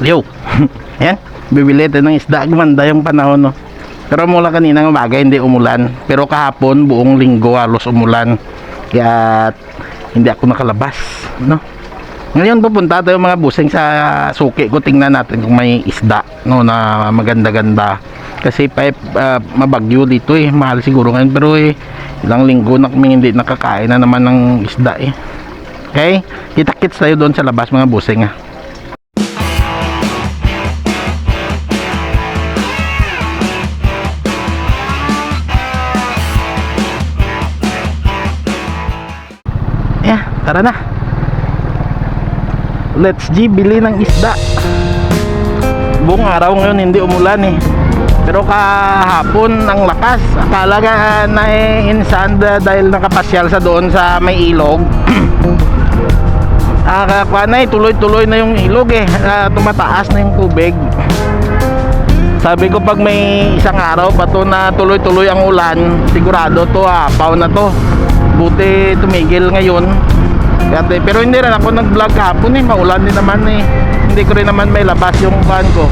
Yo. Ayan. Bibili tayo ng isda. Gumanda yung panahon, no. Pero mula kanina ng umaga, hindi umulan. Pero kahapon, buong linggo, halos umulan. Kaya hindi ako nakalabas, no. Ngayon pupunta tayo mga busing sa suki ko tingnan natin kung may isda no na maganda-ganda kasi pa ah, mabagyo dito eh mahal siguro ngayon pero eh ilang linggo na kami hindi nakakain na naman ng isda eh okay kita-kits tayo doon sa labas mga busing ah tara na. Let's G, bili ng isda. Buong araw ngayon hindi umulan eh. Pero kahapon ang lakas. Akala ka na eh, insan dahil nakapasyal sa doon sa may ilog. Nakakakuha na eh, tuloy-tuloy na yung ilog eh. Ah, tumataas na yung tubig. Sabi ko pag may isang araw pa to na tuloy-tuloy ang ulan, sigurado to apaw na to. Buti tumigil ngayon. Kaya, pero hindi rin ako nag-vlog kahapon eh, maulan din naman eh. Hindi ko rin naman may labas yung van ko.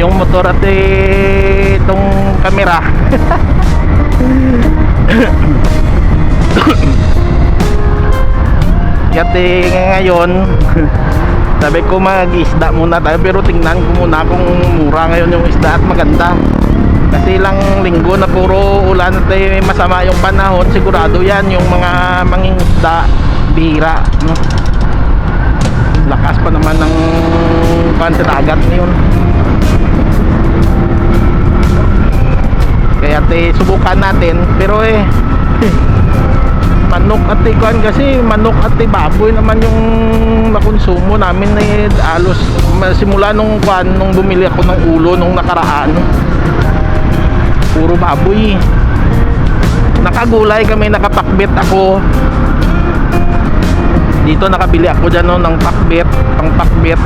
Yung motor at eh, itong kamera. Kaya ngayon, sabi ko mag-isda muna tayo pero tingnan ko muna kung mura ngayon yung isda at maganda. Kasi ilang linggo na puro ulan at masama yung panahon, sigurado yan yung mga manging isda, bira. No? Lakas pa naman ng pan sa dagat ngayon. Kaya te, subukan natin pero eh manok at ikuan kasi manok at baboy naman yung nakonsumo namin eh alos simula nung kwan nung bumili ako ng ulo nung nakaraan puro baboy nakagulay kami nakapakbit ako dito nakabili ako dyan no, ng pakbit pang pakbit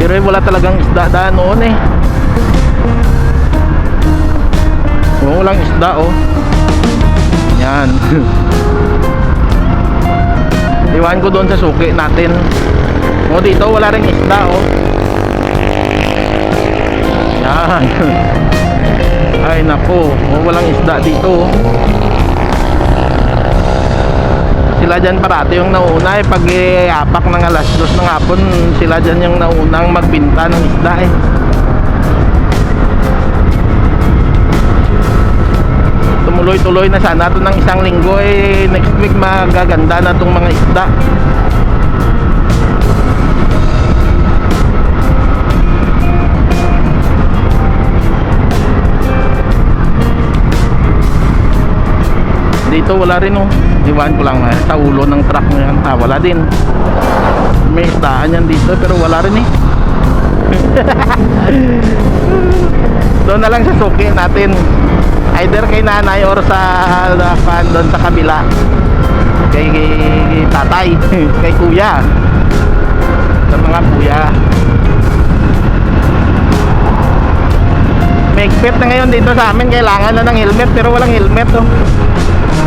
pero eh, wala talagang isda daan noon eh Oo, walang isda oh yan. Iwan ko doon sa suki natin. O dito wala ring isda oh. Yan. Ay nako, oh, walang isda dito. Sila dyan parati yung nauna eh pag eh, apak ng alas dos ng hapon sila dyan yung naunang magbinta ng isda eh. tumuloy-tuloy na sana ito ng isang linggo eh next week magaganda na itong mga isda dito wala rin oh. Iwan ko lang eh, sa ulo ng truck mo yan. Ah, wala din. May isdaan yan dito pero wala rin eh. Doon na lang sa suki natin. Either kay nanay or sa uh, fan doon sa kabila. Kay, kay, tatay. Kay kuya. Sa mga kuya. May na ngayon dito sa amin. Kailangan na ng helmet pero walang helmet oh.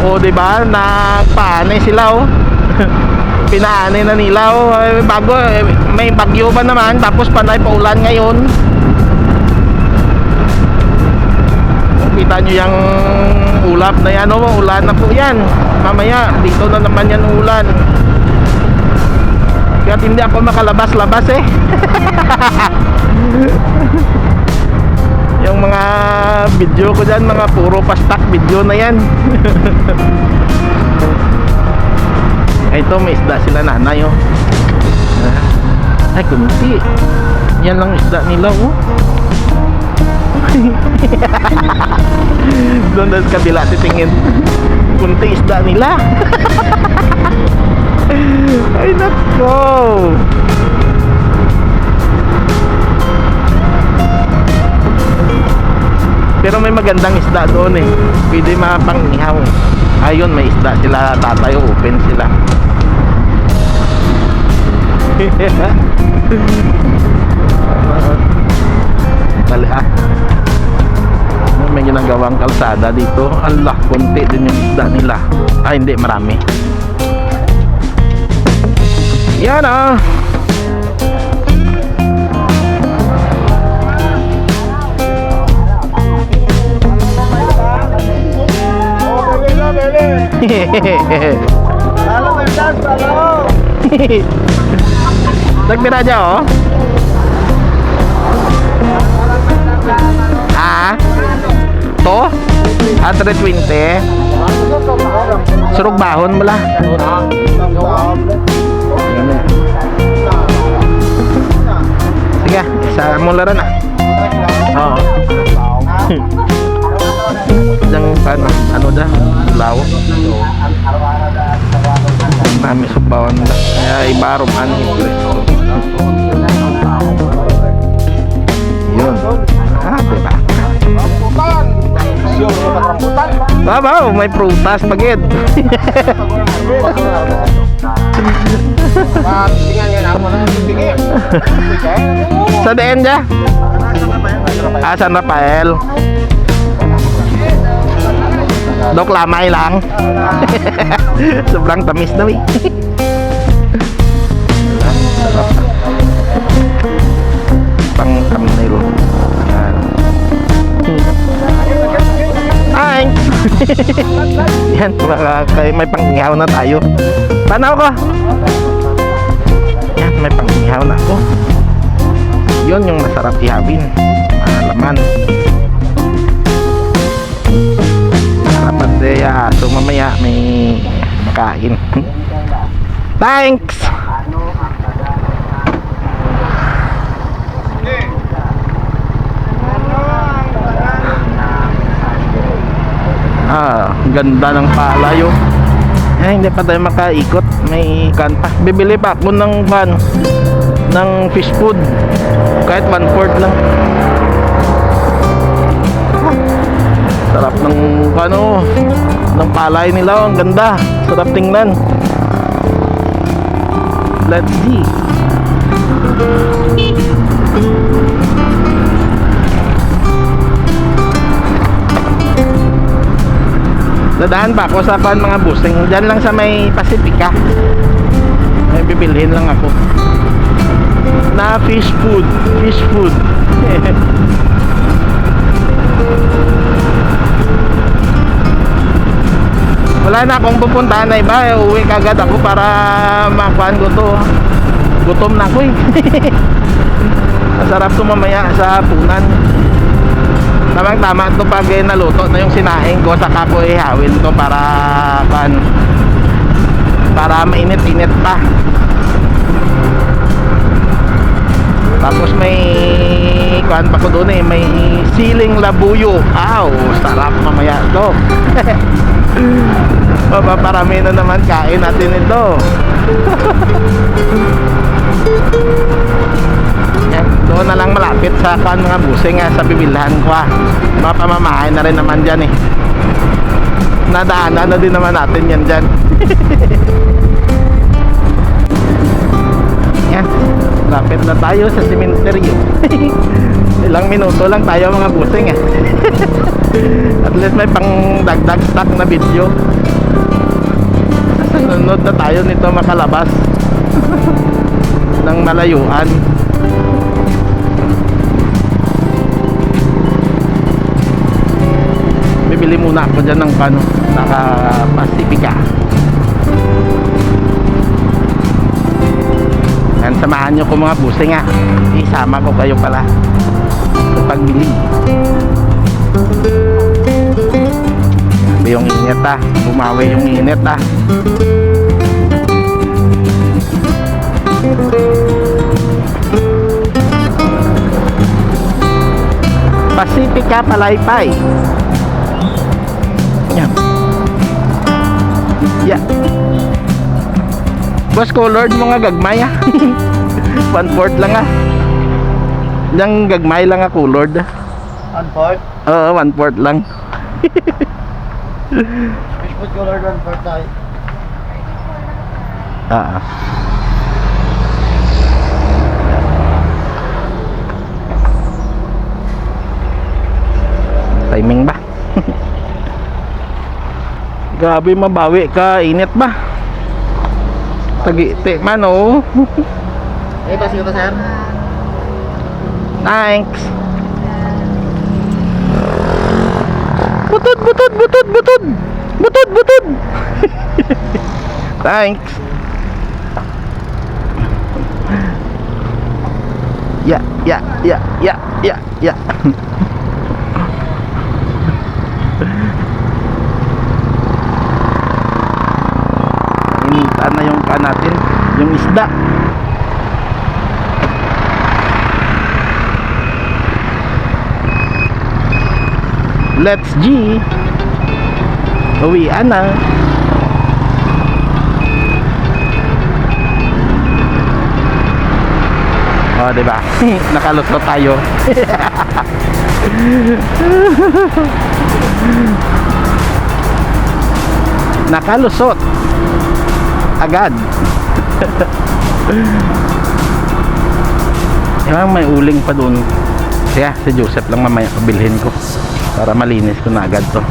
O di ba? Nagpaanay sila oh. Pinaanay na nila oh. Eh, bago eh, may bagyo pa naman tapos panay pa ulan ngayon. Kita nyo yung ulap na yan oh, ulan na po yan. Mamaya dito na naman yan ulan. Kaya hindi ako makalabas-labas eh yung mga video ko dyan mga puro pastak video na yan. Ito may isda sila nanay oh. Ay kunti. Yan lang isda nila oh. Doon sa kabila titingin. Kunti isda nila. Ay nako pero may magandang isda doon eh. Pwede mapanghihaw ayun may isda sila. Tatayo open sila. Bali ha may ginagawang kalsada dito. Allah, konti din yung isda nila. Ah hindi, marami. Yan ah Halo, Merdas, halo. Nagpira dyan, oh. Ah? To? 120? Surog bahon mo lah. Sige, isa mo lang na. Oo. Yang ano, ano dah, lawo. Nami subawan na. Kaya ibarom ano. Yun. Ah, diba? Babaw, may prutas pagid. Sa DN dya? Ah, San Rafael. Dok lamay lang. Sobrang tamis daw eh. Pang thumbnail. Yan. Ay! Yan, baka kay may panghihaw na tayo. Panaw ko! Yan, may panghihaw na ako. Yun yung masarap ihawin. Malaman. Dapat makain. Thanks! Ah, ganda ng palayo. Eh, hindi pa tayo makaikot. May kan. Bibili pa ako ng van ng fish food. Kahit one fourth lang. Sarap ng ano, ng palay nila. Ang ganda. Sarap tingnan. Let's see. Dadaan pa ako sa pan mga busing. Diyan lang sa may Pacifica. May bibilhin lang ako. Na fish food. Fish food. Wala na akong pupuntahan na iba. Eh, Uwi kagad ako para makuhaan ko to. Gutom na ako eh. Masarap to mamaya sa punan. Tamang tama to pag eh, naluto na yung sinaing ko saka ko ihawin to para kan para mainit-init pa. Tapos may kuan pa ko doon eh, may siling labuyo. Aw, sarap mamaya to. Papaparami na naman kain natin ito. Doon na lang malapit sa kan mga busing nga sa bibilhan ko ah. Mga pamamahay na rin naman dyan eh. Nadaanan na din naman natin yan dyan. yan, lapit na tayo sa sementeryo. Ilang minuto lang tayo mga busing eh. At least may pang dagdag stock na video. Sa sunod na tayo nito makalabas ng malayuan. bibili muna ako dyan ng pano naka Pacifica yan samahan nyo ko mga busing ha isama ko kayo pala sa pagbili yung init ha bumawi yung init ha Pacifica Palaypay yan. Yeah. Boss, colored mo nga gagmay ah. One fourth lang ah. Yang gagmay lang ah, colored. One fourth. Oo, one fourth lang. Fish food color one fourth tayo. Ah. ah. Timing ba? Grabe mabawi ka, init ba? Tagiti man oh. Eh, pasi ko sir. Thanks. Butod, butod, butod, butod. Butod, butod. Thanks. Ya, ya, ya, ya, ya, ya. Inita na yung pan natin, yung isda. Let's G. Uwian na. Oh, 'di ba? Nakalusot tayo. Nakalusot. Agad. Yung may uling pa doon. Kaya si Joseph lang mamaya pabilhin ko para malinis ko na agad to.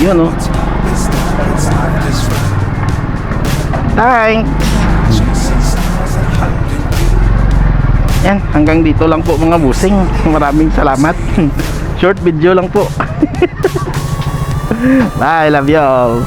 Yun oh. Thanks. Yan, hanggang dito lang po mga busing. Maraming salamat. Short video lang po. Bye, love you all.